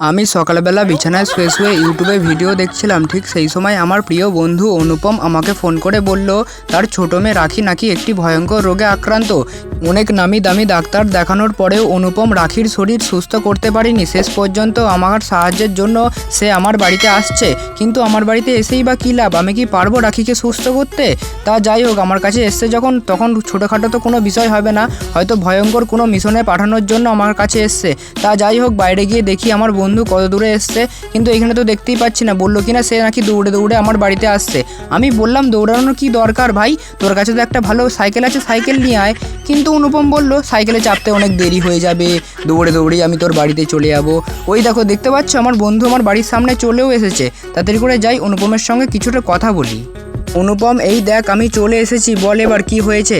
আমি সকালবেলা বিছানায় শুয়ে শুয়ে ইউটিউবে ভিডিও দেখছিলাম, ঠিক সেই সময় আমার প্রিয় বন্ধু অনুপম আমাকে ফোন করে বলল, তার ছোট মেয়ে রাখি নাকি একটি ভয়ঙ্কর রোগে আক্রান্ত? অনেক নামি দামি ডাক্তার দেখানোর পরেও অনুপম রাখির শরীর সুস্থ করতে পারেনি। শেষ পর্যন্ত আমার সাহায্যের জন্য সে আমার বাড়িতে আসছে, কিন্তু আমার বাড়িতে এসেই বা কী লাভ? আমি কি পারব রাখিকে সুস্থ করতে? তা যাই হোক, আমার কাছে এসছে যখন, তখন ছোটোখাটো তো কোনো বিষয় হবে না, হয়তো ভয়ঙ্কর কোনো মিশনে পাঠানোর জন্য আমার কাছে এসছে। তা যাই হোক, বাইরে গিয়ে দেখি আমার বন্ধু কত দূরে এসছে, কিন্তু এখানে তো দেখতেই পাচ্ছি না। বলল কি না সে নাকি দৌড়ে দৌড়ে আমার বাড়িতে আসছে। আমি বললাম, দৌড়ানোর কি দরকার ভাই? তোর কাছে তো একটা ভালো সাইকেল আছে, সাইকেল নিয়ে আয়। কিন্তু অনুপম বলল, সাইকেলে চাপতে অনেক দেরি হয়ে যাবে। দৌড়ে দৌড়েই আমি তোর বাড়িতে চলে যাব। ওই দেখো, দেখতে পাচ্ছ, আমার বন্ধু আমার বাড়ির সামনে চলেও এসেছে। তাড়াতাড়ি করে যাই, অনুপমের সঙ্গে কিছুটা কথা বলি। অনুপম, এই দেখ, আমি চলে এসেছি। বল এবার কি হয়েছে?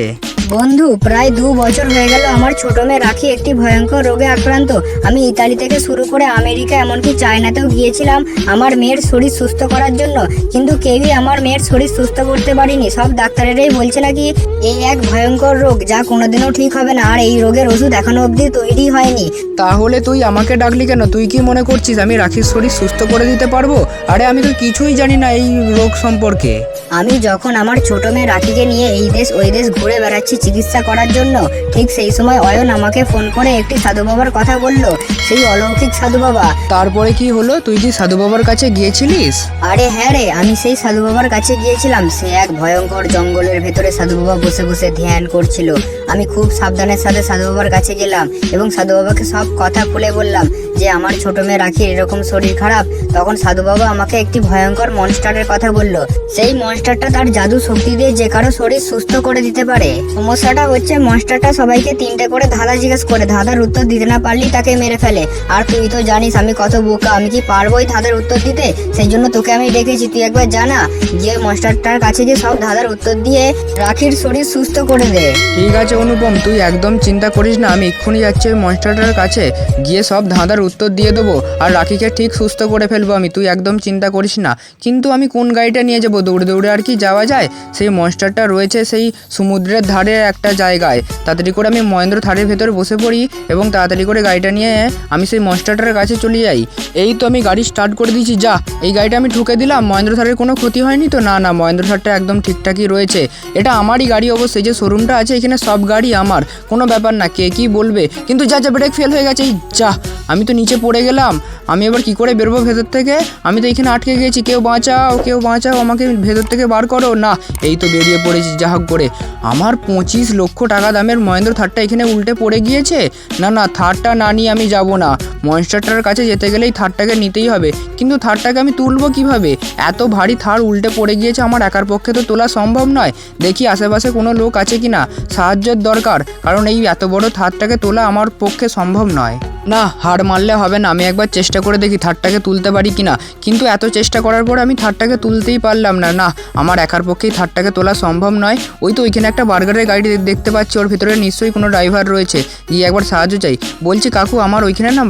বন্ধু প্রায় দু বছর হয়ে গেল আমার ছোট মেয়ে রাখি একটি ভয়ঙ্কর রোগে আক্রান্ত। আমি ইতালি থেকে শুরু করে আমেরিকা এমনকি চায়নাতেও গিয়েছিলাম আমার মেয়ের শরীর সুস্থ করার জন্য। কিন্তু কেউই আমার মেয়ের শরীর সুস্থ করতে পারিনি সব ডাক্তারেরাই বলছে নাকি এই এক ভয়ঙ্কর রোগ যা কোনোদিনও ঠিক হবে না আর এই রোগের ওষুধ এখনও অবধি তৈরি হয়নি। তাহলে তুই আমাকে ডাকলি কেন? তুই কি মনে করছিস আমি রাখির শরীর সুস্থ করে দিতে পারব? আরে আমি তো কিছুই জানি না এই রোগ সম্পর্কে। আমি যখন আমার ছোট মেয়ে রাখিকে নিয়ে এই দেশ ওই দেশ ঘুরে বেড়াচ্ছি চিকিৎসা করার জন্য। ঠিক সেই সময় অয়ন আমাকে ফোন করে একটি সাধু বাবার কথা বলল সেই অলৌকিক সাধু বাবা। তারপরে কি হলো? তুই কি সাধু বাবার কাছে গিয়েছিলিস? আরে হ্যাঁ রে আমি সেই সাধু বাবার কাছে গিয়েছিলাম। সে এক ভয়ঙ্কর জঙ্গলের ভেতরে সাধু বাবা বসে বসে ধ্যান করছিল। আমি খুব সাবধানের সাথে সাধু বাবার কাছে গেলাম এবং সাধু বাবাকে সব কথা খুলে বললাম। যে আমার ছোট মেয়ে রাখির এরকম শরীর খারাপ, তখন সাধু বাবা আমাকে একটি ভয়ঙ্কর মনস্টারের কথা বলল। সেই মনস্টারটা তার জাদু শক্তি দিয়ে যে কারও শরীর সুস্থ করে দিতে পারে। সমস্যাটা হচ্ছে মনস্টারটা সবাইকে তিনটে করে ধাঁধা জিজ্ঞেস করে, ধাঁধার উত্তর দিতে না পারলেই তাকে মেরে ফেলে। আর তুই তো জানিস আমি কত বোকা, আমি কি পারব ওই ধাঁধার উত্তর দিতে? সেই জন্য তোকে আমি ডেকেছি, তুই একবার জানা। গিয়ে মনস্টারটার কাছে গিয়ে সব ধাঁধার উত্তর দিয়ে রাখির শরীর সুস্থ করে দে। ঠিক আছে, অনুপম, তুই একদম চিন্তা করিস না, আমি এক্ষুনি যাচ্ছি ওই মনস্টারটার কাছে। গিয়ে সব ধাঁধার উত্তর দিয়ে দেবো আর রাখিকে ঠিক সুস্থ করে ফেলব আমি। তুই একদম চিন্তা করিস না। কিন্তু আমি কোন গাড়িটা নিয়ে যাব? দৌড়ে দৌড়ে আর কি যাওয়া যায়? সেই মনস্টারটা রয়েছে সেই সমুদ্রের ধারে একটা জায়গায়। তাড়াতাড়ি করে আমি মহেন্দ্র থারের ভেতরে বসে পড়ি এবং তাড়াতাড়ি করে গাড়িটা নিয়ে আমি সেই মনস্টারটার কাছে চলে যাই। এই তো আমি গাড়ি স্টার্ট করে দিয়েছি, যা। এই গাড়িটা আমি ঠুকে দিলাম। মহেন্দ্র থারের কোনো ক্ষতি হয়নি তো? না না, মহেন্দ্র থারটা একদম ঠিকঠাকই রয়েছে। এটা আমারই গাড়ি অবশ্যই। যে শোরুমটা আছে, এখানে সব গাড়ি আমার। কোনো ব্যাপার না, কে কি বলবে? কিন্তু যা যা, ব্রেক ফেল হয়ে গেছে। এই যা, আমি তো নিচে পড়ে গেলাম। আমি এবার কি করে বেরোবো ভেতর থেকে? আমি তো এখানে আটকে গেছি। কেউ বাঁচাও কেউ বাঁচাও, আমাকে ভেতর থেকে বার করো। না, এই তো বেরিয়ে পড়েছি, যা হোক করে। আমার পঁচিশ লক্ষ টাকা দামের মহেন্দ্র থারটা এখানে উল্টে পড়ে গিয়েছে? না না, থারটা না নিয়ে আমি যাব না। মনস্টারটার কাছে যেতে গেলেই থারটাকে নিতেই হবে। কিন্তু থারটাকে আমি তুলবো কীভাবে? এত ভারী থার উল্টে পড়ে গিয়েছে আমার একার পক্ষে তো তোলা সম্ভব নয়। দেখি আশেপাশে কোনো লোক আছে কি না সাহায্যের দরকার, কারণ এই এত বড় থারটাকে তোলা আমার পক্ষে সম্ভব নয়। না হার মারলে হবে না। আমি একবার চেষ্টা করে দেখি থারটাকে তুলতে পারি কি না কিন্তু এত চেষ্টা করার পর আমি থারটাকে তুলতেই পারলাম না। না আমার একার পক্ষেই থারটাকে তোলা সম্ভব নয়। ওই তো ওইখানে একটা বার্গারের গাড়ি দেখতে পাচ্ছি। ওর ভিতরে নিশ্চয়ই কোনো ড্রাইভার রয়েছে। গিয়ে একবার সাহায্য চাই। বলছি কাকু আমার ওইখানে না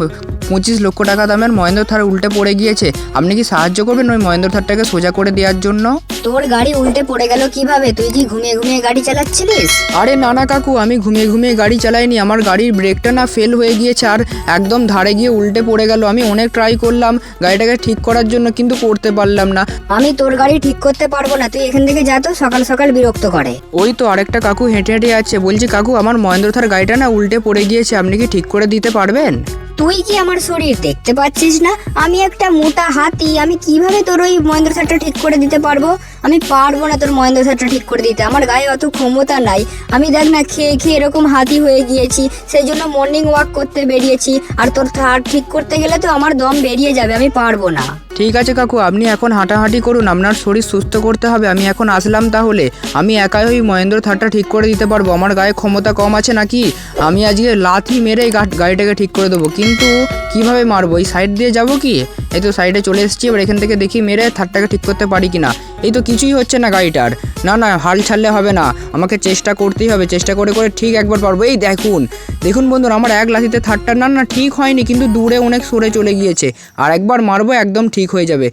পঁচিশ লক্ষ টাকা দামের মহেন্দ্র থার উল্টে পড়ে গিয়েছে। আপনি কি সাহায্য করবেন ওই মহেন্দ্র থারটাকে সোজা করে দেওয়ার জন্য? তোর গাড়ি উল্টে পড়ে গেল কীভাবে? তুই কি ঘুমিয়ে ঘুমিয়ে গাড়ি চালাচ্ছিলিস? আরে না না কাকু আমি ঘুমিয়ে ঘুমিয়ে গাড়ি চালাইনি। আমার গাড়ির ব্রেকটা না ফেল হয়ে গিয়েছে। আর একদম ধারে গিয়ে উল্টে পড়ে গেল। আমি অনেক ট্রাই করলাম গাড়িটাকে ঠিক করার জন্য কিন্তু করতে পারলাম না। আমি তোর গাড়ি ঠিক করতে পারব না তুই এখান থেকে যা তো সকাল সকাল বিরক্ত করে। ওই তো আরেকটা কাকু হেঁটে হেঁটে আছে বলছি কাকু আমার মহেন্দ্র থার গাড়িটা না উল্টে পড়ে গিয়েছে আপনি কি ঠিক করে দিতে পারবেন? তুই কি আমার শরীর দেখতে পাচ্ছিস না? আমি একটা মোটা হাতি, আমি কীভাবে তোর ওই মহেন্দ্র স্যারটা ঠিক করে দিতে পারব? আমি পারব না তোর মহেন্দ্র স্যারটা ঠিক করে দিতে, আমার গায়ে অত ক্ষমতা নাই। আমি দেখ না, খেয়ে খেয়ে এরকম হাতি হয়ে গিয়েছি সেই জন্য মর্নিং ওয়াক করতে বেরিয়েছি, আর তোর থার ঠিক করতে গেলে তো আমার দম বেরিয়ে যাবে, আমি পারব না। ঠিক আছে কাকু, আপনি এখন হাঁটাহাঁটি করুন, আপনার শরীর সুস্থ করতে হবে, আমি এখন আসলাম তাহলে। আমি একাই ওই মহেন্দ্র থারটা ঠিক করে দিতে পারব, আমার গায়ে ক্ষমতা কম আছে নাকি? আমি আজকে লাথি মেরে গাড়িটাকে ঠিক করে দেবো কিন্তু কীভাবে মারবো? এই সাইড দিয়ে যাব কি? এই তো সাইডে চলে এসেছি, এবার এখান থেকে দেখি মেরে থারটাকে ঠিক করতে পারি কি না এই তো কিছুই হচ্ছে না গাড়িটার। না না, হাল ছাড়লে হবে না। আমাকে চেষ্টা করতেই হবে। চেষ্টা করে করে ঠিক একবার পারব। এই দেখুন দেখুন বন্ধুরা, আমার এক লাথিতে থার্ডটা না না, ঠিক হয়নি, কিন্তু দূরে অনেক সরে চলে গিয়েছে। আর একবার মারবো, একদম ঠিক হয়ে যাবে।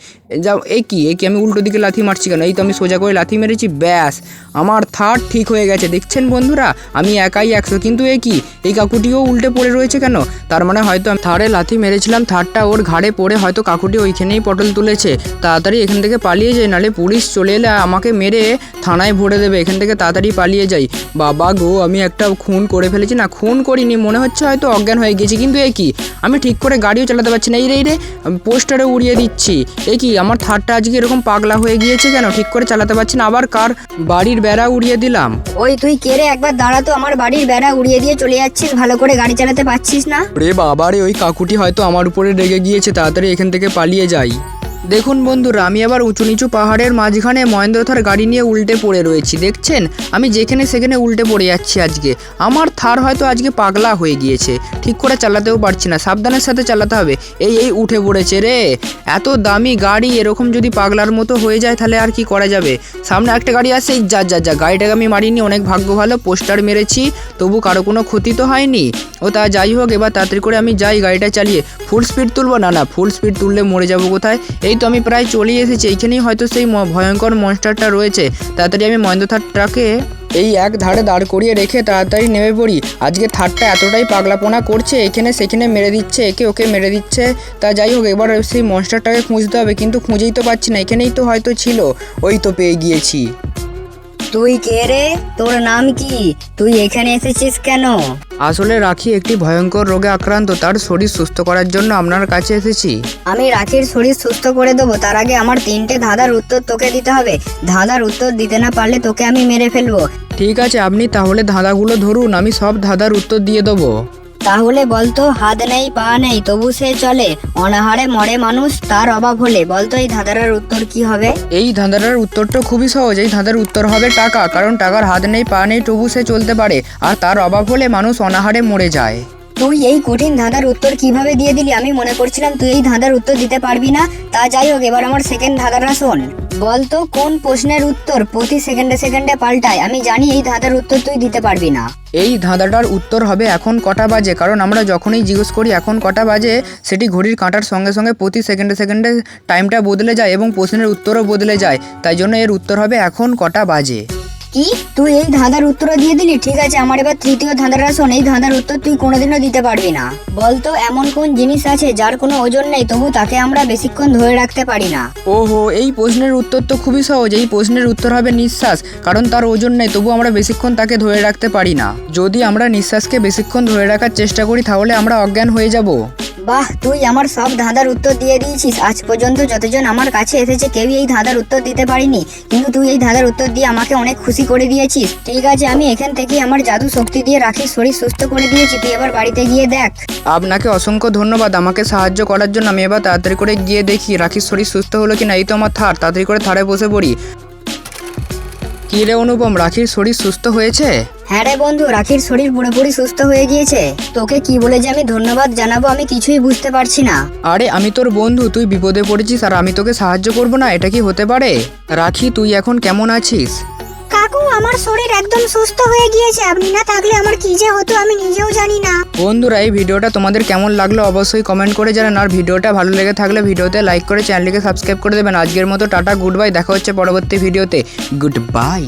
যা এই কি, এ কি, আমি উল্টো দিকে লাথি মারছি কেন? এই তো আমি সোজা করে লাথি মেরেছি, ব্যাস। আমার থার্ড ঠিক হয়ে গেছে, দেখছেন বন্ধুরা? আমি একাই একশো, কিন্তু এ কি? এই কাকুটিও উল্টে পড়ে রয়েছে কেন? তার মানে হয়তো আমি থার্ডে লাথি মেরেছিলাম, থার্ডটা ওর ঘাড়ে পড়ে হয়তো কাকুটি ওইখানেই পটল তুলেছে। তাড়াতাড়ি এখান থেকে পালিয়ে যাই, নাহলে পুলিশ চলে এলে আমাকে মেরে থানায় ভরে দেবে। এখান থেকে তাড়াতাড়ি পালিয়ে যাই। বাবা গো, আমি একটা খুন করে ফেলেছি, না, খুন করিনি মনে হচ্ছে হয়তো অজ্ঞান হয়ে গেছি কিন্তু এ কি? আমি ঠিক করে গাড়িও চালাতে পারছি না। এই রে রে পোস্টারে উড়িয়ে দিচ্ছি। এ কি আমার থার্ডটা আজকে এরকম পাগলা হয়ে গিয়েছে কেন? ঠিক করে চালাতে পারছি না আবার কার বাড়ির বেড়া উড়িয়ে দিলাম? ওই তুই কে রে? একবার দাঁড়া তো আমার বাড়ির বেড়া উড়িয়ে দিয়ে চলে যাচ্ছিস ভালো করে গাড়ি চালাতে পারছিস না? রে বাবারে ওই কাকুটি হয়তো আমার উপরে রেগে গিয়েছে তাড়াতাড়ি এখান থেকে পালিয়ে যাই। দেখুন বন্ধুরা, আমি আবার উঁচু নিচু পাহাড়ের মাঝখানে মহেন্দ্র গাড়ি নিয়ে উল্টে পড়ে রয়েছি, দেখছেন? আমি যেখানে সেখানে উল্টে পড়ে যাচ্ছি আজকে। আমার থার হয়তো আজকে পাগলা হয়ে গিয়েছে, ঠিক করে চালাতেও পারছি না, সাবধানের সাথে চালাতে হবে। এই এই উঠে পড়েছে রে। এত দামি গাড়ি, এরকম যদি পাগলার মতো হয়ে যায় তাহলে আর কি করা যাবে? সামনে একটা গাড়ি আসে যা যা যা, গাড়িটাকে আমি মারিনি, অনেক ভাগ্য ভালো, পোস্টার মেরেছি, তবু কারও কোনো ক্ষতি তো হয়নি। ও তা যাই হোক, এবার তাড়াতাড়ি করে আমি যাই গাড়িটা চালিয়ে। ফুল স্পিড তুলবো? না না ফুল স্পিড তুললে মরে যাব কোথায়? এই তো আমি প্রায় চলে এসেছি। এইখানেই হয়তো সেই ভয়ঙ্কর মনস্টারটা রয়েছে। তাড়াতাড়ি আমি মহেন্দ্র থার ট্রাকে এই এক ধারে দাঁড় করিয়ে রেখে তাড়াতাড়ি নেমে পড়ি। আজকে থারটা এতটাই পাগলাপোনা করছে, এখানে সেখানে মেরে দিচ্ছে, একে ওকে মেরে দিচ্ছে। তা যাই হোক, এবার সেই মনস্টারটাকে খুঁজতে হবে, কিন্তু খুঁজেই তো পাচ্ছি না। এখানেই তো হয়তো ছিল। ওই তো পেয়ে গিয়েছি। তুই কে রে? তোর নাম কি? তুই এখানে এসেছিস কেন? আসলে রাখি একটি ভয়ঙ্কর রোগে আক্রান্ত। তার শরীর সুস্থ করার জন্য আপনার কাছে এসেছি। আমি রাখির শরীর সুস্থ করে দেবো। তার আগে আমার তিনটে ধাঁধার উত্তর তোকে দিতে হবে। ধাঁধার উত্তর দিতে না পারলে তোকে আমি মেরে ফেলব। ঠিক আছে আপনি তাহলে ধাঁধাগুলো ধরুন। আমি সব ধাঁধার উত্তর দিয়ে দেবো। তাহলে বলতো হাত নেই পা নেই তবু সে চলে। অনাহারে মরে মানুষ তার অভাব হলে। বলতো এই ধাঁধার উত্তর কি হবে? এই ধাঁধাটার উত্তরটা খুবই সহজ। এই ধাঁধার উত্তর হবে টাকা কারণ টাকার হাত নেই পা নেই তবু সে চলতে পারে। আর তার অভাব হলে মানুষ অনাহারে মরে যায়। তুই এই কঠিন ধাঁধার উত্তর কীভাবে দিয়ে দিলি? আমি মনে করছিলাম তুই এই ধাঁধার উত্তর দিতে পারবি না। তা যাই হোক এবার আমার সেকেন্ড ধাঁধাটা শোন। বলতো, কোন প্রশ্নের উত্তর প্রতি সেকেন্ডে সেকেন্ডে পাল্টায়? আমি জানি এই ধাঁধার উত্তর তুই দিতে পারবি না। এই ধাঁধাটার উত্তর হবে এখন কটা বাজে? কারণ আমরা যখনই জিজ্ঞেস করি এখন কটা বাজে, সেটি ঘড়ির কাঁটার সঙ্গে সঙ্গে প্রতি সেকেন্ডে সেকেন্ডে টাইমটা বদলে যায় এবং প্রশ্নের উত্তরও বদলে যায়। তাই জন্য এর উত্তর হবে এখন কটা বাজে? কি? তুই এই ধাঁধার উত্তর দিয়ে দিলি? ঠিক আছে, আমার এবার তৃতীয় ধাঁধার শোন এই ধাঁধার উত্তর তুই কোনোদিনও দিতে পারবি না। বলতো, এমন কোন জিনিস আছে যার কোনো ওজন নেই, তবু তাকে আমরা বেশিক্ষণ ধরে রাখতে পারি না। ওহো, এই প্রশ্নের উত্তর তো খুবই সহজ। এই প্রশ্নের উত্তর হবে নিঃশ্বাস, কারণ তার ওজন নেই, তবু আমরা বেশিক্ষণ তাকে ধরে রাখতে পারি না। যদি আমরা নিঃশ্বাসকে বেশিক্ষণ ধরে রাখার চেষ্টা করি, তাহলে আমরা অজ্ঞান হয়ে যাব। বাহ, তুই আমার সব ধাঁধার উত্তর দিয়ে দিয়েছিস। আজ পর্যন্ত যতজন আমার কাছে এসেছে, কেউই এই ধাঁধার উত্তর দিতে পারিনি। কিন্তু তুই এই ধাঁধার উত্তর দিয়ে আমাকে অনেক খুশি করে দিয়েছিস। ঠিক আছে, আমি এখান থেকে আমার জাদু শক্তি দিয়ে রাখির শরীর সুস্থ করে দিয়েছি। তুই এবার বাড়িতে গিয়ে দেখ। আপনাকে অসংখ্য ধন্যবাদ। আমাকে সাহায্য করার জন্য আমি এবার তাড়াতাড়ি করে গিয়ে দেখি রাখির শরীর সুস্থ হলো কি না এই তো আমার থার, তাড়াতাড়ি করে থারে বসে পড়ি। কী রে অনুপম রাখির শরীর সুস্থ হয়েছে? হ্যাঁ রে বন্ধু রাখির শরীর পুরোপুরি সুস্থ হয়ে গিয়েছে। তোকে কি বলে যে আমি ধন্যবাদ জানাব আমি কিছুই বুঝতে পারছি না। আরে আমি তোর বন্ধু তুই বিপদে পড়েছিস আর আমি তোকে সাহায্য করব না এটা কি হতে পারে? রাখি তুই এখন কেমন আছিস? আমার শরীর একদম সুস্থ হয়ে গিয়েছে। আপনি না থাকলে আমার কি যে হতো আমি নিজেও জানি না। বন্ধুরা, এই ভিডিওটা তোমাদের কেমন লাগল অবশ্যই কমেন্ট করে জানান। আর ভিডিওটা ভালো লেগে থাকলে ভিডিওতে লাইক করে চ্যানেলটিকে সাবস্ক্রাইব করে দেবেন। আজকের মতো টাটা গুড বাই দেখা হচ্ছে পরবর্তী ভিডিওতে। Good bye